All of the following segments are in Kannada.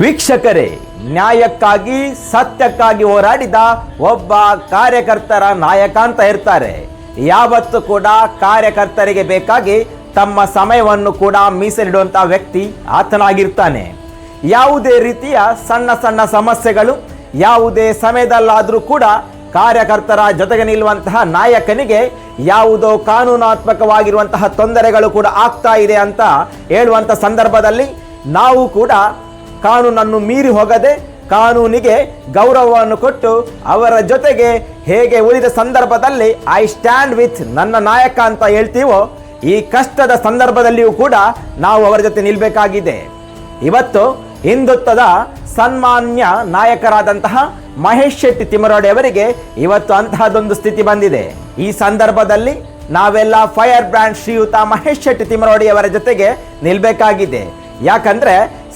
ವೀಕ್ಷಕರೇ, ನ್ಯಾಯಕ್ಕಾಗಿ, ಸತ್ಯಕ್ಕಾಗಿ ಹೋರಾಡಿದ ಒಬ್ಬ ಕಾರ್ಯಕರ್ತರ ನಾಯಕ ಅಂತ ಇರ್ತಾರೆ. ಯಾವತ್ತು ಕೂಡ ಕಾರ್ಯಕರ್ತರಿಗೆ ಬೇಕಾಗಿ ತಮ್ಮ ಸಮಯವನ್ನು ಕೂಡ ಮೀಸಲಿಡುವಂಥ ವ್ಯಕ್ತಿ ಆತನಾಗಿರ್ತಾನೆ. ಯಾವುದೇ ರೀತಿಯ ಸಣ್ಣ ಸಣ್ಣ ಸಮಸ್ಯೆಗಳು, ಯಾವುದೇ ಸಮಯದಲ್ಲಾದರೂ ಕೂಡ ಕಾರ್ಯಕರ್ತರ ಜೊತೆಗೆ ನಿಲ್ಲುವಂತಹ ನಾಯಕನಿಗೆ ಯಾವುದೋ ಕಾನೂನಾತ್ಮಕವಾಗಿರುವಂತಹ ತೊಂದರೆಗಳು ಕೂಡ ಆಗ್ತಾ ಇದೆ ಅಂತ ಹೇಳುವಂಥ ಸಂದರ್ಭದಲ್ಲಿ ನಾವು ಕೂಡ ಕಾನೂನನ್ನು ಮೀರಿ ಹೋಗದೆ ಕಾನೂನಿಗೆ ಗೌರವವನ್ನು ಕೊಟ್ಟು ಅವರ ಜೊತೆಗೆ ಹೇಗೆ ಉಳಿದ ಸಂದರ್ಭದಲ್ಲಿ ಐ ಸ್ಟ್ಯಾಂಡ್ ವಿತ್ ನನ್ನ ನಾಯಕ ಅಂತ ಹೇಳ್ತೀವೋ, ಈ ಕಷ್ಟದ ಸಂದರ್ಭದಲ್ಲಿಯೂ ಕೂಡ ನಾವು ಅವರ ಜೊತೆ ನಿಲ್ಬೇಕಾಗಿದೆ. ಇವತ್ತು ಹಿಂದುತ್ವದ ಸನ್ಮಾನ್ಯ ನಾಯಕರಾದಂತಹ ಮಹೇಶ್ ಶೆಟ್ಟಿ ತಿಮರೋಡೆ ಅವರಿಗೆ ಇವತ್ತು ಅಂತಹದೊಂದು ಸ್ಥಿತಿ ಬಂದಿದೆ. ಈ ಸಂದರ್ಭದಲ್ಲಿ ನಾವೆಲ್ಲ ಫೈರ್ ಬ್ರ್ಯಾಂಡ್ ಶ್ರೀಯುತ ಮಹೇಶ್ ಶೆಟ್ಟಿ ತಿಮರೋಡಿ ಅವರ ಜೊತೆಗೆ ನಿಲ್ಬೇಕಾಗಿದೆ. ಯಾಕಂದ್ರೆ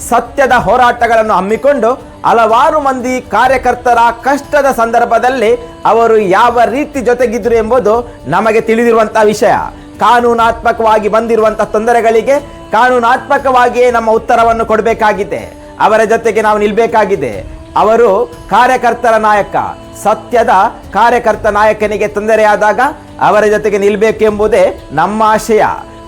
ಸತ್ಯದ ಹೋರಾಟಗಳನ್ನು ಹಮ್ಮಿಕೊಂಡು ಹಲವಾರು ಮಂದಿ ಕಾರ್ಯಕರ್ತರ ಕಷ್ಟದ ಸಂದರ್ಭದಲ್ಲಿ ಅವರು ಯಾವ ರೀತಿ ಜೊತೆಗಿದ್ರು ಎಂಬುದು ನಮಗೆ ತಿಳಿದಿರುವಂತಹ ವಿಷಯ. ಕಾನೂನಾತ್ಮಕವಾಗಿ ಬಂದಿರುವಂತಹ ತೊಂದರೆಗಳಿಗೆ ಕಾನೂನಾತ್ಮಕವಾಗಿಯೇ ನಮ್ಮ ಉತ್ತರವನ್ನು ಕೊಡಬೇಕಾಗಿದೆ. ಅವರ ಜೊತೆಗೆ ನಾವು ನಿಲ್ಬೇಕಾಗಿದೆ. ಅವರು ಕಾರ್ಯಕರ್ತರ ನಾಯಕ, ಸತ್ಯದ ಕಾರ್ಯಕರ್ತ ನಾಯಕನಿಗೆ ತೊಂದರೆಯಾದಾಗ ಅವರ ಜೊತೆಗೆ ನಿಲ್ಬೇಕೆಂಬುದೇ ನಮ್ಮ ಆಶಯ.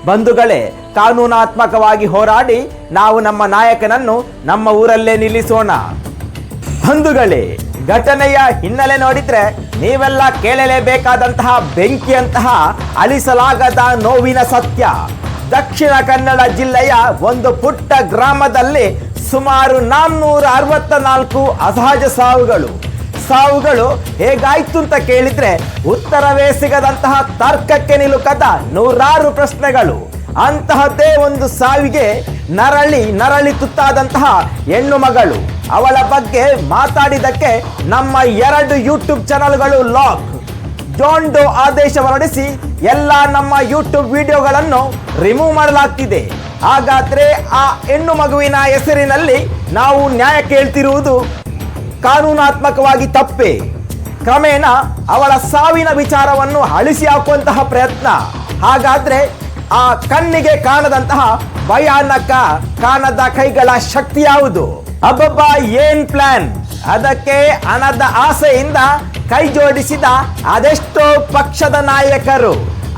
ಬಂಧುಗಳೇ ಕಾನೂನಾತ್ಮಕವಾಗಿ ಹೋರಾಡಿ ನಾವು ನಮ್ಮ ನಾಯಕನನ್ನು ನಮ್ಮ ಊರಲ್ಲೇ ನಿಲ್ಲಿಸೋಣ. ಬಂಧುಗಳೇ, ಘಟನೆಯ ಹಿನ್ನೆಲೆ ನೋಡಿದ್ರೆ ನೀವೆಲ್ಲ ಕೇಳಲೇಬೇಕಾದಂತಹ ಬೆಂಕಿಯಂತಹ ಅಳಿಸಲಾಗದ ನೋವಿನ ಸತ್ಯ. ದಕ್ಷಿಣ ಕನ್ನಡ ಜಿಲ್ಲೆಯ ಒಂದು ಪುಟ್ಟ ಗ್ರಾಮದಲ್ಲಿ ಸುಮಾರು ನಾನ್ನೂರ ಅರವತ್ತ ನಾಲ್ಕು ಅಸಹಜ ಸಾವುಗಳು. ಸಾವುಗಳು ಹೇಗಾಯ್ತು ಅಂತ ಕೇಳಿದ್ರೆ ಉತ್ತರವೇ ಸಿಗದಂತಹ ತರ್ಕಕ್ಕೆ ನಿಲುಕದ ನೂರಾರು ಪ್ರಶ್ನೆಗಳು. ಅಂತಹದ್ದೇ ಒಂದು ಸಾವಿಗೆ ನರಳಿ ನರಳಿ ತುತ್ತಾದಂತಹ ಹೆಣ್ಣು ಮಗಳು. ಅವಳ ಬಗ್ಗೆ ಮಾತಾಡಿದಕ್ಕೆ ನಮ್ಮ ಎರಡು ಯೂಟ್ಯೂಬ್ ಚಾನಲ್ಗಳು ಲಾಕ್. ಜೋಂಡೋ ಆದೇಶ ಹೊರಡಿಸಿ ಎಲ್ಲ ನಮ್ಮ ಯೂಟ್ಯೂಬ್ ವಿಡಿಯೋಗಳನ್ನು ರಿಮೂವ್ ಮಾಡಲಾಗ್ತಿದೆ. ಹಾಗಾದ್ರೆ ಆ ಹೆಣ್ಣು ಮಗುವಿನ ಹೆಸರಿನಲ್ಲಿ ನಾವು ನ್ಯಾಯ ಕೇಳ್ತಿರುವುದು ಕಾನೂನಾತ್ಮಕವಾಗಿ ತಪ್ಪೆ. ಕ್ರಮೇಣ ಅವಳ ಸಾವಿನ ವಿಚಾರವನ್ನು ಅಳಿಸಿ ಹಾಕುವಂತಹ ಪ್ರಯತ್ನ. ಹಾಗಾದ್ರೆ ಆ ಕಣ್ಣಿಗೆ ಕಾಣದಂತಹ ಭಯಾನಕ ಕಾಣದ ಕೈಗಳ ಶಕ್ತಿ ಯಾವುದು? ಅಬ್ಬಬ್ಬ, ಏನ್ ಪ್ಲಾನ್ ಅದಕ್ಕೆ ಹಣದ ಆಸೆಯಿಂದ ಕೈ ಜೋಡಿಸಿದ ಅದೆಷ್ಟೋ ಪಕ್ಷದ ನಾಯಕರು.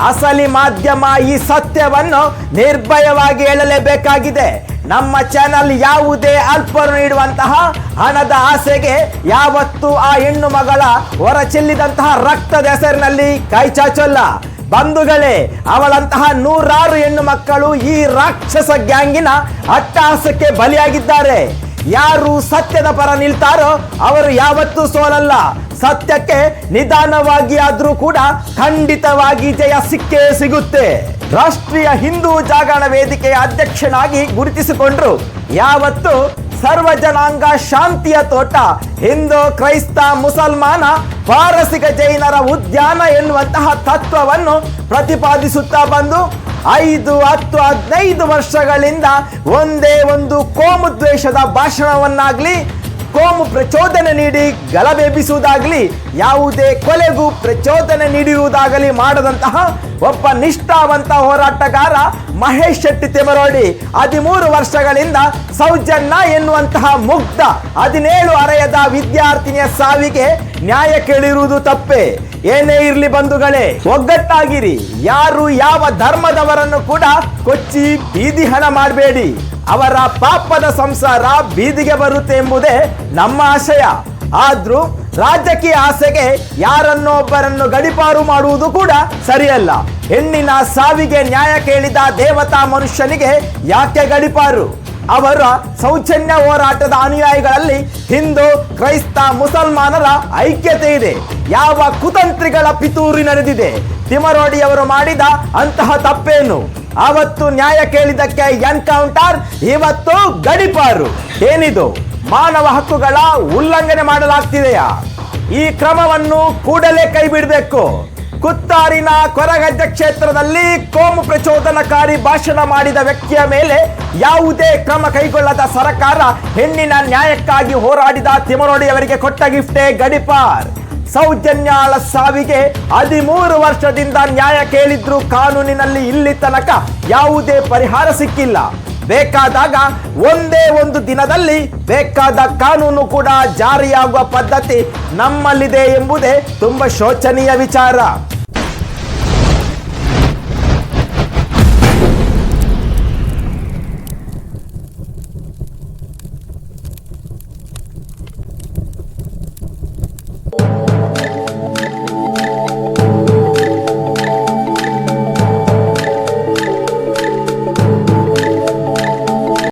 ಅಸಲಿ ಮಾಧ್ಯಮ ಈ ಸತ್ಯವನ್ನು ನಿರ್ಭಯವಾಗಿ ಹೇಳಲೇಬೇಕಾಗಿದೆ. ನಮ್ಮ ಚಾನಲ್ ಯಾವುದೇ ಅಲ್ಪರು ನೀಡುವಂತಹ ಹಣದ ಆಸೆಗೆ ಯಾವತ್ತೂ ಆ ಹೆಣ್ಣು ಮಗಳ ಹೊರ ಚೆಲ್ಲಿದಂತಹ ರಕ್ತದ ಹೆಸರಿನಲ್ಲಿ ಕೈ ಚಾಚಲ್ಲ. ಬಂಧುಗಳೇ, ಅವಳಂತಹ ನೂರಾರು ಹೆಣ್ಣು ಮಕ್ಕಳು ಈ ರಾಕ್ಷಸ ಗ್ಯಾಂಗಿನ ಅಟ್ಟಹಾಸಕ್ಕೆ ಬಲಿಯಾಗಿದ್ದಾರೆ. ಯಾರು ಸತ್ಯದ ಪರ ನಿಲ್ತಾರೋ ಅವರು ಯಾವತ್ತೂ ಸೋಲಲ್ಲ. ಸತ್ಯಕ್ಕೆ ನಿಧಾನವಾಗಿ ಆದ್ರೂ ಕೂಡ ಖಂಡಿತವಾಗಿ ಜಯ ಸಿಕ್ಕೇ ಸಿಗುತ್ತೆ. ರಾಷ್ಟ್ರೀಯ ಹಿಂದೂ ಜಾಗರಣ ವೇದಿಕೆಯ ಅಧ್ಯಕ್ಷನಾಗಿ ಗುರುತಿಸಿಕೊಂಡ್ರು. ಯಾವತ್ತು ಸರ್ವ ಜನಾಂಗ ಶಾಂತಿಯ ತೋಟ, ಹಿಂದೂ, ಕ್ರೈಸ್ತ, ಮುಸಲ್ಮಾನ ಪಾರಸಿಕ ಜೈನರ ಉದ್ಯಾನ ಎನ್ನುವಂತಹ ತತ್ವವನ್ನು ಪ್ರತಿಪಾದಿಸುತ್ತಾ ಬಂದು ಐದು, ಹತ್ತು, ಹದಿನೈದು ವರ್ಷಗಳಿಂದ ಒಂದೇ ಒಂದು ಕೋಮುದ್ವೇಷದ ಭಾಷಣವನ್ನಾಗಲಿ ಕೋಮು ಪ್ರಚೋದನೆ ನೀಡಿ ಗಲಭೆಬ್ಬಿಸುವುದಾಗಲಿ, ಯಾವುದೇ ಕೊಲೆಗೂ ಪ್ರಚೋದನೆ ನೀಡಿರುವುದಾಗಲಿ ಮಾಡದಂತಹ ಒಬ್ಬ ನಿಷ್ಠಾವಂತ ಹೋರಾಟಗಾರ ಮಹೇಶ್ ಶೆಟ್ಟಿ ತೆಮರೋಡಿ ಹದಿಮೂರು ವರ್ಷಗಳಿಂದ ಸೌಜನ್ಯ ಎನ್ನುವಂತಹ ಮುಗ್ಧ ಹದಿನೇಳು ಅರೆಯದ ವಿದ್ಯಾರ್ಥಿನಿಯ ಸಾವಿಗೆ ನ್ಯಾಯ ಕೇಳಿರುವುದು ತಪ್ಪೆ. ಏನೇ ಇರ್ಲಿ ಬಂಧುಗಳೇ, ಒಗ್ಗಟ್ಟಾಗಿರಿ. ಯಾರು ಯಾವ ಧರ್ಮದವರನ್ನು ಕೂಡ ಕೊಚ್ಚಿ ಬೀದಿ ಹಣ ಮಾಡಬೇಡಿ. ಅವರ ಪಾಪದ ಸಂಸಾರ ಬೀದಿಗೆ ಬರುತ್ತೆ ಎಂಬುದೇ ನಮ್ಮ ಆಶಯ. ಆದ್ರೂ ರಾಜಕೀಯ ಆಸೆಗೆ ಯಾರನ್ನೋ ಒಬ್ಬರನ್ನು ಗಡಿಪಾರು ಮಾಡುವುದು ಕೂಡ ಸರಿಯಲ್ಲ. ಹೆಣ್ಣಿನ ಸಾವಿಗೆ ನ್ಯಾಯ ಕೇಳಿದ ದೇವತಾ ಮನುಷ್ಯನಿಗೆ ಯಾಕೆ ಗಡಿಪಾರು? ಅವರ ಸೌಜನ್ಯ ಹೋರಾಟದ ಅನುಯಾಯಿಗಳಲ್ಲಿ ಹಿಂದೂ, ಕ್ರೈಸ್ತ, ಮುಸಲ್ಮಾನರ ಐಕ್ಯತೆ ಇದೆ. ಯಾವ ಕುತಂತ್ರಿಗಳ ಪಿತೂರಿ ನಡೆದಿದೆ? ತಿಮರೋಡಿಯವರು ಮಾಡಿದ ಅಂತಹ ತಪ್ಪೇನು? ಅವತ್ತು ನ್ಯಾಯ ಕೇಳಿದಕ್ಕೆ ಎನ್ಕೌಂಟರ್ ಇವತ್ತು ಗಡಿಪಾರು. ಏನಿದು? ಮಾನವ ಹಕ್ಕುಗಳ ಉಲ್ಲಂಘನೆ ಮಾಡಲಾಗ್ತಿದೆಯಾ? ಈ ಕ್ರಮವನ್ನು ಕೂಡಲೇ ಕೈ ಬಿಡಬೇಕು ಕುತ್ತಾರಿನ ಕೊರಗಜ್ಜ ಕ್ಷೇತ್ರದಲ್ಲಿ ಕೋಮು ಪ್ರಚೋದನಕಾರಿ ಭಾಷಣ ಮಾಡಿದ ವ್ಯಕ್ತಿಯ ಮೇಲೆ ಯಾವುದೇ ಕ್ರಮ ಕೈಗೊಳ್ಳದ ಸರ್ಕಾರ ಹೆಣ್ಣಿನ ನ್ಯಾಯಕ್ಕಾಗಿ ಹೋರಾಡಿದ ತಿಮರೋಡಿಯವರಿಗೆ ಕೊಟ್ಟ ಗಿಫ್ಟೇ ಗಡಿಪಾರ್. ಸೌಜನ್ಯಾಳ ಸಾವಿಗೆ ಹದಿಮೂರು ವರ್ಷದಿಂದ ನ್ಯಾಯ ಕೇಳಿದ್ರು ಕಾನೂನಿನಲ್ಲಿ ಇಲ್ಲಿ ತನಕ ಯಾವುದೇ ಪರಿಹಾರ ಸಿಕ್ಕಿಲ್ಲ. ಬೇಕಾದಾಗ ಒಂದೇ ಒಂದು ದಿನದಲ್ಲಿ ಬೇಕಾದ ಕಾನೂನು ಕೂಡ ಜಾರಿಯಾಗುವ ಪದ್ಧತಿ ನಮ್ಮಲ್ಲಿದೆ ಎಂಬುದೇ ತುಂಬ ಶೋಚನೀಯ ವಿಚಾರ.